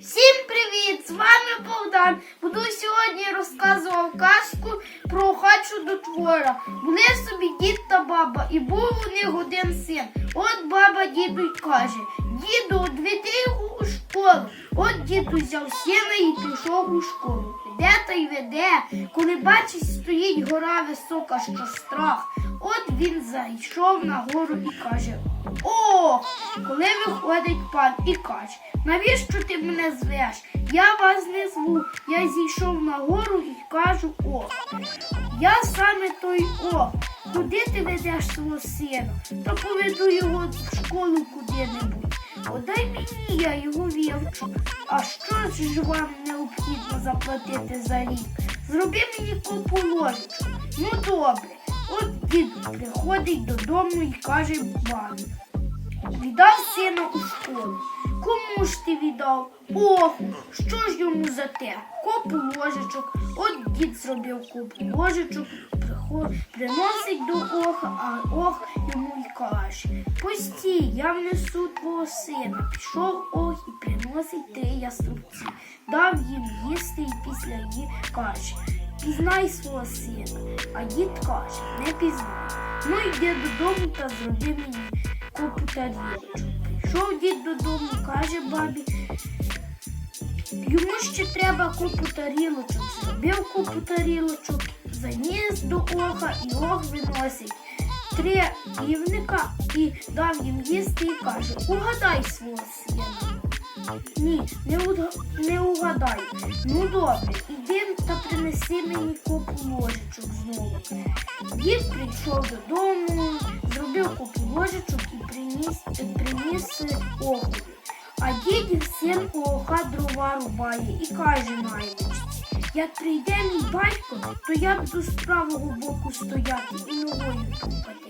Всім привіт! З вами Богдан. Буду сьогодні розказував казку про хачу до твора. Були собі дід та баба, і був у них один син. От баба діду й каже: Діду, відведи його у школу. От дід узяв сина і пішов у школу. Іде та й веде, коли бачить, стоїть гора висока, що страх. От він зайшов на гору і каже: О, коли виходить пан і каже, навіщо ти мене звеш? Я вас не зву. Я зійшов на гору і кажу о. Я саме той о. Куди ти ведеш свого сина? Та поведу його в школу куди-небудь. Подай мені, я його вивчу. А що ж вам необхідно заплатити за рік? Зроби мені купу ложечок. Ну добре. От дід приходить додому і каже бабі. Віддав сина у школу. Кому ж ти віддав? Оху, що ж йому за те? Копу ложечок. От дід зробив копу ложечок, приносить до оха, а ох йому й каже. Постій, я внесу твого сина. Пішов ох і приносить три яструбці. Дав їм їсти і після її каже. Пізнай свого сина. А дід каже, не пізнай. Ну йди додому та зроби мені купу тарілочок. Прийшов дід додому, каже бабі. Йому ще треба купу тарілочок. Зробив купу тарілочок, заніс до оха і ох виносить. Три півника і дав їм їсти і каже, угадай свого сина. Ні, не, уга- не угадай. Ну добре, іди та принеси мені купу ложечок знову. Дід прийшов додому, зробив купу ложечок і приніс, приніс охові. А дід у оха дрова рубає і каже наймичці, як прийде мій батько, то я буду з правого боку стояти і ногою тупати.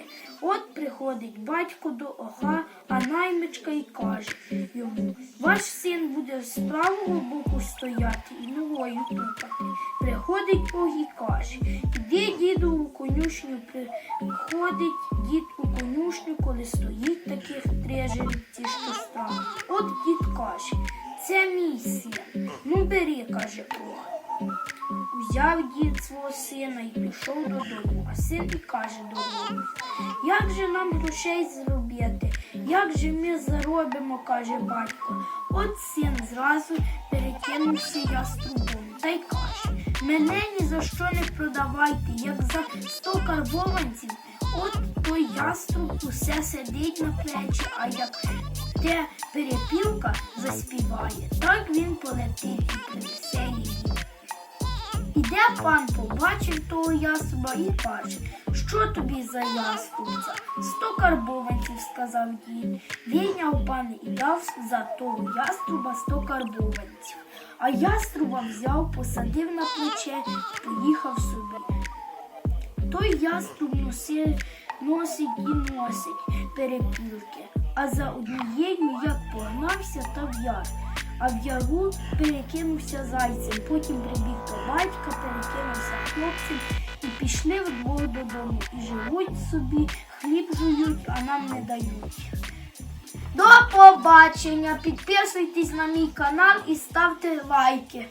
Приходить батько до оха, а наймичка й каже йому, ваш син буде з правого боку стояти і ногою тупати. Приходить ог і каже, іди діду у конюшню, приходить дід у конюшню, коли стоїть таких три жеребці, що страх. От дід каже, це мій син. Ну бери, каже ог. Узяв дід свого сина і пішов додому, а син і каже додому. Як же нам грошей зробити? Як же ми заробимо, каже батько. От син зразу перекинувся яструбом та й каже, мене ні за що не продавайте, як за сто карбованців. От той яструб усе сидить на плечі, а як те перепілка заспіває, так він полетить і принесе її. Іде пан побачив того яструба і каже, що тобі за яструбця? Сто карбованців, сказав дід. Вийняв пан і дав за того яструба сто карбованців. А яструба взяв, посадив на плече і поїхав собі. Той яструб носить, носить і носить перепілки, а за однією як погнався та в яр. А в яру перекинувся зайцем, потім прибіг до батька, перекинувся хлопцем і пішли вдвох додому. І живуть собі, хліб жують, а нам не дають. До побачення! Підписуйтесь на мій канал і ставте лайки.